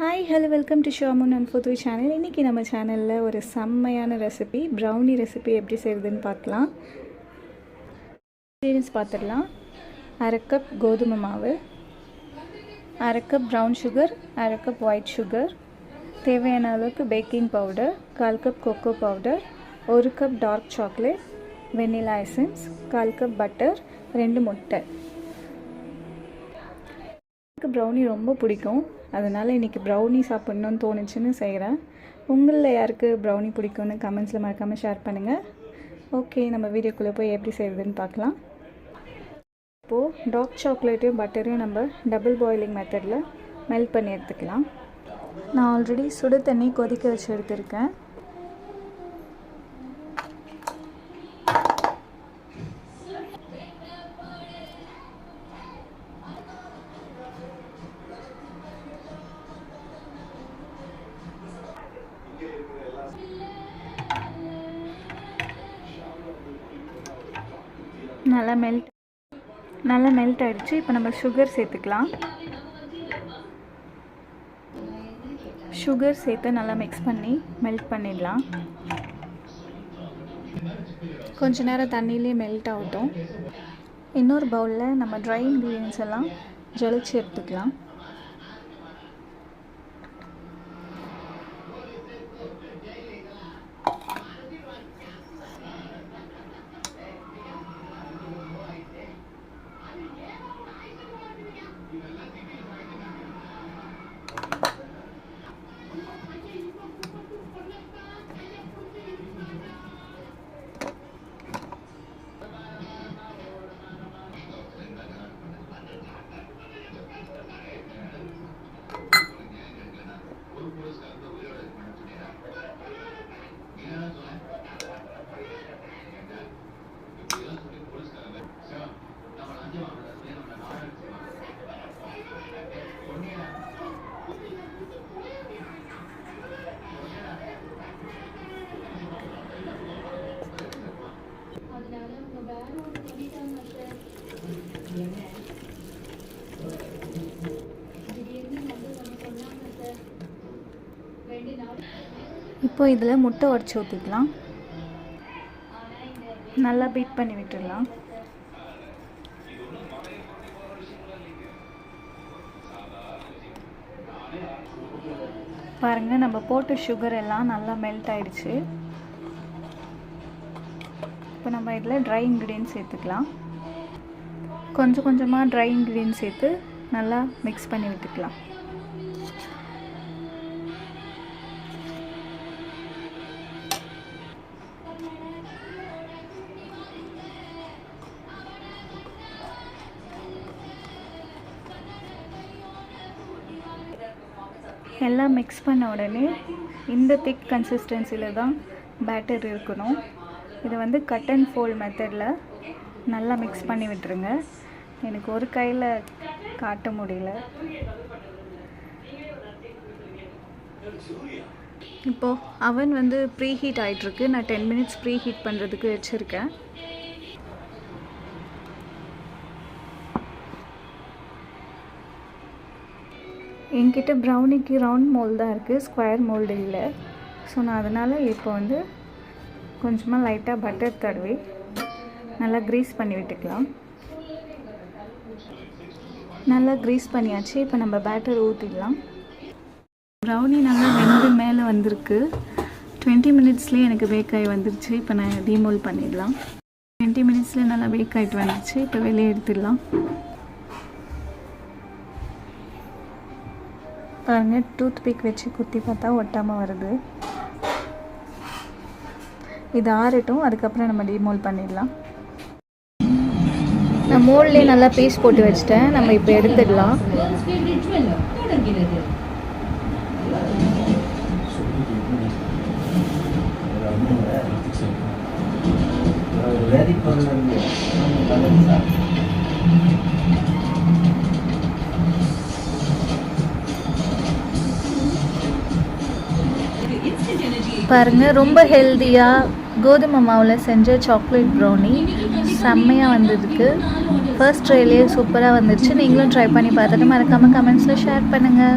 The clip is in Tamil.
Hi hello welcome to ஷாமுன் and forth channel இன்றைக்கி நம்ம சேனலில் ஒரு செம்மையான ரெசிபி ப்ரௌனி ரெசிபி எப்படி செய்கிறதுன்னு பார்க்கலாம். இன்க்ரீடியன்ஸ் பார்த்துடலாம். அரை கப் கோதுமை மாவு அரை கப் ப்ரௌன் சுகர் அரை கப் ஒயிட் சுகர் தேவையான அளவுக்கு பேக்கிங் பவுடர் கால் கப் கொக்கோ பவுடர் ஒரு cup dark chocolate vanilla essence கால் கப் பட்டர் ரெண்டு முட்டை. எனக்கு ப்ரௌனி ரொம்ப பிடிக்கும். அதனால் இன்றைக்கி ப்ரௌனி சாப்பிட்ணுன்னு தோணுச்சுன்னு செய்கிறேன் உங்களில் யாருக்கு ப்ரௌனி பிடிக்கும்னு கமெண்ட்ஸில் மறக்காமல் ஷேர் பண்ணுங்கள் ஓகே நம்ம வீடியோக்குள்ளே போய் எப்படி செய்யுதுன்னு பார்க்கலாம். இப்போது டார்க் சாக்லேட்டையும் பட்டரையும் நம்ம டபுள் பாயிலிங் மெத்தடில் மெல்ட் பண்ணி எடுத்துக்கலாம். நான் ஆல்ரெடி சுடு தண்ணி கொதிக்க வச்சு எடுத்திருக்கேன். நல்லா மெல்ட் நல்லா மெல்ட் ஆகிடுச்சு இப்போ நம்ம சுகர் சேர்த்துக்கலாம். சுகர் சேர்த்து நல்லா மிக்ஸ் பண்ணி மெல்ட் பண்ணிடலாம். கொஞ்ச நேரம் தண்ணியிலே மெல்ட் ஆகட்டும். இன்னொரு பவுலில் நம்ம ட்ரை இன்க்ரீடியன்ஸ் எல்லாம் ஜலிச்சு எடுத்துக்கலாம். இப்போ இதில் முட்டை உடச்சி ஊற்றிக்கலாம் நல்லா பீட் பண்ணி விட்டுடலாம். பாருங்கள் நம்ம போட்ட சுகர் எல்லாம் நல்லா மெல்ட் ஆயிடுச்சு. இப்போ நம்ம இதில் ட்ரை இன்க்ரீடியன்ஸ் சேர்த்துக்கலாம். கொஞ்சம் கொஞ்சமாக ட்ரை இன்க்ரீடியன்ஸ் சேர்த்து நல்லா மிக்ஸ் பண்ணி விட்டுக்கலாம். எல்லாம் மிக்ஸ் பண்ண உடனே இந்த திக் கன்சிஸ்டன்சியில் தான் பேட்டர் இருக்கணும். இதை வந்து கட் அண்ட் ஃபோல்ட் மெத்தடில் நல்லா மிக்ஸ் பண்ணி விட்டுருங்க. எனக்கு ஒரு கையில் காட்ட முடியல. இப்போது அவன் வந்து ப்ரீ ஹீட் ஆகிட்டுருக்கு நான் டென் மினிட்ஸ் ப்ரீ ஹீட் பண்ணுறதுக்கு வச்சுருக்கேன். என்கிட்ட ப்ரௌனிக்கு ரவுண்ட் மோல்டு தான் இருக்குது ஸ்கொயர் மோல்டு இல்லை. ஸோ நான் அதனால் இப்போ வந்து கொஞ்சமாக லைட்டாக பட்டர் தடவி நல்லா க்ரீஸ் பண்ணி விட்டுக்கலாம். நல்லா க்ரீஸ் பண்ணியாச்சு இப்போ நம்ம பேட்டர் ஊற்றிடலாம் ப்ரௌனி நல்லா வெந்து மேலே வந்திருக்கு. டுவெண்ட்டி மினிட்ஸ்லேயே எனக்கு பேக் ஆகி வந்துருச்சு இப்போ நான் டீமோல் பண்ணிடலாம். டுவெண்ட்டி மினிட்ஸ்லேயே நல்லா பேக் ஆகிட்டு வந்துருச்சு இப்போ வெளியே எடுத்துடலாம். பாருங்கள் டூத் பிக் வச்சு குத்தி பார்த்தா ஒட்டாமல் வருது. இது ஆறட்டும் அதுக்கப்புறம் நம்ம டிமோல் பண்ணிடலாம். நான் மோல்லே நல்லா பீஸ் போட்டு வச்சிட்டேன். நம்ம இப்போ எடுத்துடலாம். பாருங்கள் ரொம்ப ஹெல்த்தியாக கோதுமை மாவில் செஞ்ச சாக்லேட் ப்ரௌனி செம்மையாக வந்திருக்கு. ஃபர்ஸ்ட் ட்ரைலேயே சூப்பராக வந்துருச்சு. நீங்களும் ட்ரை பண்ணி பார்த்துட்டு மறக்காமல் கமெண்ட்ஸில் ஷேர் பண்ணுங்கள்